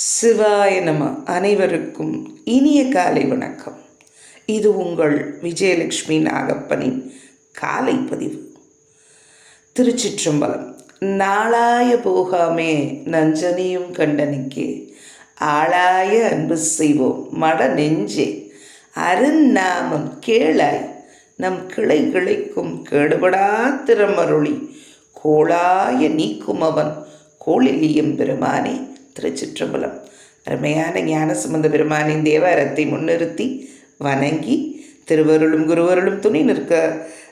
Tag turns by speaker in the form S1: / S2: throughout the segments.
S1: சிவாய நம அனைவருக்கும் இனிய காலை வணக்கம். இது உங்கள் விஜயலட்சுமி நாகப்பனின் காலை பதிவு. திருச்சிற்றம்பலம் நாளாய போகாமே நஞ்சனியும் கண்டனிக்கே. ஆளாய அன்பு செய்வோம் மட நெஞ்சே அருநாமம் கேளாய் நம் கிளை கிளைக்கும் கேடுபடா திறமருளி. கோளாய நீக்கும் அவன் கோளிலியம் பெருமானே. திருச்சிற்றம்பலம். அருமையான ஞானசம்பந்த பெருமானின் தேவாரத்தை முன்னிறுத்தி வணங்கி திருவருளும் குருவருளும் துணி நிற்க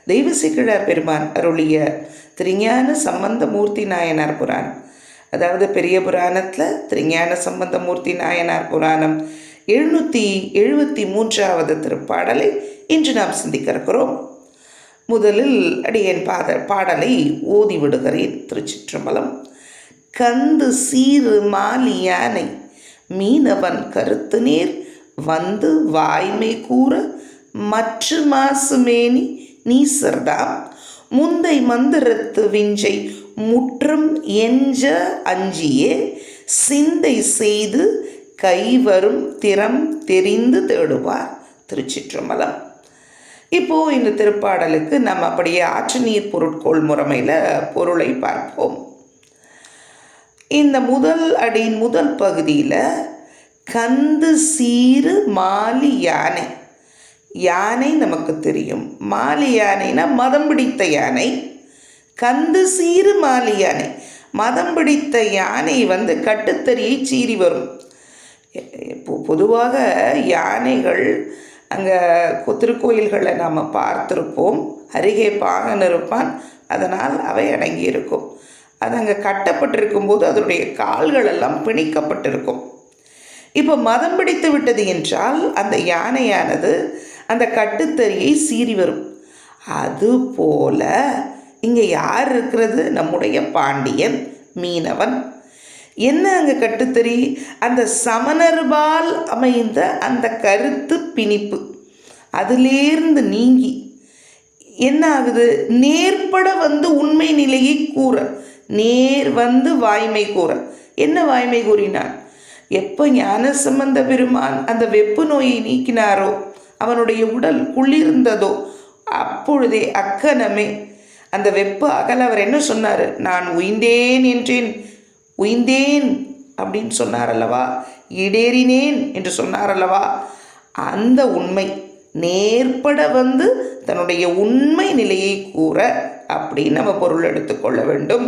S1: தெய்வசிக்கிழார் பெருமான் அருளிய திருஞான சம்பந்த மூர்த்தி நாயனார் புராணம். அதாவது பெரிய புராணத்தில் திருஞான சம்பந்த மூர்த்தி நாயனார் புராணம் எழுநூற்றி எழுபத்தி மூன்றாவது திருப்பாடலை இன்று நாம் சிந்திக்க இருக்கிறோம். முதலில் அடியேன் பாத பாடலை ஓதி விடுகிறேன் திருச்சிற்றம்பலம். கந்து சீறு மாலி யானை. மீனவன் கருத்து நீர் வந்து வாய்மை கூற மற்ற மாசுமேனி நீசர்தாம். முந்தை மந்திரத்து விஞ்சை முற்றும் எஞ்ச அஞ்சியே சிந்தை செய்து கைவரும் திறம் தெரிந்து தேடுவார் திருச்சிற்றம்பலம். இப்போது இந்த திருப்பாடலுக்கு நம்ம அப்படியே ஆற்று நீர் பொருட்கோள் முறைமையில் பொருளை பார்ப்போம். இந்த முதல் அடியின் முதல் பகுதியில் கந்து சீறு மாலி யானை. யானை நமக்கு தெரியும். மாலி யானைனா மதம் பிடித்த யானை. கந்து சீறு மாலி யானை. மதம் பிடித்த யானை வந்து கட்டுத்தறியை சீறி வரும். பொதுவாக யானைகள் அங்கே திருக்கோயில்களை நாம் பார்த்துருப்போம். அருகே பாகன் இருப்பான். அதனால் அவை அடங்கி இருக்கும் அது அங்கே கட்டப்பட்டிருக்கும் போது அதனுடைய கால்கள் எல்லாம் பிணிக்கப்பட்டிருக்கும். இப்போ மதம் பிடித்து விட்டது என்றால் அந்த யானையானது அந்த கட்டுத்தறியை சீறி வரும். அதுபோல இங்கே யார் இருக்கிறது? நம்முடைய பாண்டியன் மீனவன். என்ன அங்கே கட்டுத்தறி? அந்த சமணர்பால் அமைந்த அந்த கருத்து பிணிப்பு. அதிலேருந்து நீங்கி. என்ன ஆகுது? நேர்பட வந்து உண்மை நிலையை கூற. நேர் வந்து வாய்மை கூற என்ன வாய்மை கூறினான்? எப்போ ஞான சம்பந்த பெருமான் அந்த வெப்பு நோயை நீக்கினாரோ அவனுடைய உடல் குளிர்ந்ததோ அப்பொழுதே அக்கனமே அந்த வெப்பு அகல அவர் என்ன சொன்னார்? நான் உயிந்தேன் என்றேன். உயிந்தேன் அப்படின்னு சொன்னார் அல்லவா இடேறினேன் என்று சொன்னார் அல்லவா அந்த உண்மை நேர்பட வந்து தன்னுடைய உண்மை நிலையை கூற அப்படின்னு நம்ம பொருள் எடுத்துக்கொள்ள வேண்டும்.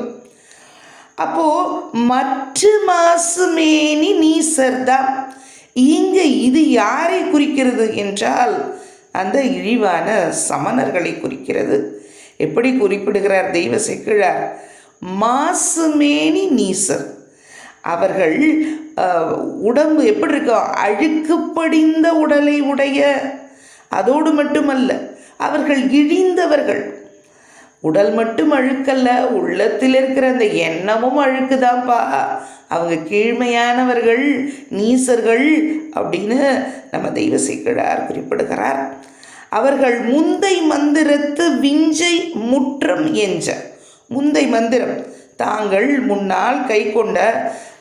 S1: அப்போது மற்ற மாசுமேனி நீசர்தான் இங்கே இது யாரை குறிக்கிறது என்றால் அந்த இழிவான சமணர்களை குறிக்கிறது. எப்படி குறிப்பிடுகிறார் தெய்வ செக்கிழார் மாசுமேனி நீசர் அவர்கள் உடம்பு எப்படி இருக்கும் அழுக்கு படிந்த உடலை உடைய. அதோடு மட்டுமல்ல அவர்கள் இழிந்தவர்கள். உடல் மட்டும் அழுக்கல்ல உள்ளத்தில் இருக்கிற அந்த எண்ணமும் அழுக்குதான்ப்பா அவங்க கீழ்மையானவர்கள் நீசர்கள் அப்படின்னு நம்ம தெய்வ சீக்கிரார் குறிப்பிடுகிறார். அவர்கள் முந்தை மந்திரத்து விஞ்சை முற்றம் என்ற முந்தை மந்திரம் தாங்கள் முன்னால் கை கொண்ட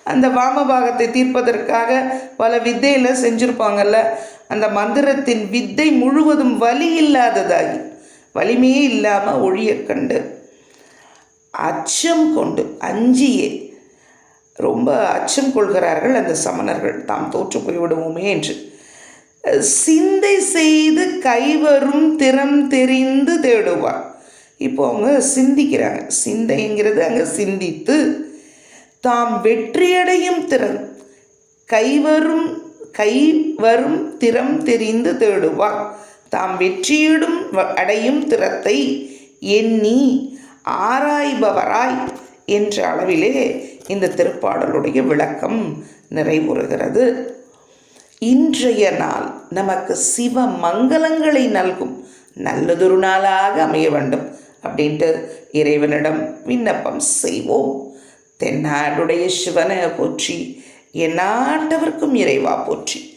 S1: அந்த வாமபாகத்தை தீர்ப்பதற்காக பல வித்தையில் செஞ்சுருப்பாங்கல்ல அந்த மந்திரத்தின் வித்தை முழுவதும் வலி இல்லாததாகி வலிமையே இல்லாமல் ஒழிய கண்டு அச்சம் கொண்டு அஞ்சியே. ரொம்ப அச்சம் கொள்கிறார்கள் அந்த சமணர்கள். தாம் தோற்று போய்விடுவோமே என்று. சிந்தை செய்து கைவரும் திறம் தெரிந்து தேடுவார். இப்போ அவங்க சிந்திக்கிறாங்க. சிந்தைங்கிறது அங்கே சிந்தித்து தாம் வெற்றியடையும் திறன். கைவரும் கை வரும் திறம் தெரிந்து தேடுவார். தாம் வெற்றியிடும் அடையும் திறத்தை எண்ணி ஆராய்பவராய் என்ற அளவிலே இந்த திருப்பாடலுடைய விளக்கம் நிறைவுறுகிறது. இன்றைய நாள் நமக்கு சிவ மங்களங்களை நல்கும். நல்லதொரு நாளாக அமைய வேண்டும் அப்படின்ட்டு இறைவனிடம் விண்ணப்பம் செய்வோம். தென்னாடுடைய சிவனை போற்றி எந்நாட்டவர்க்கும் இறைவா போற்றி.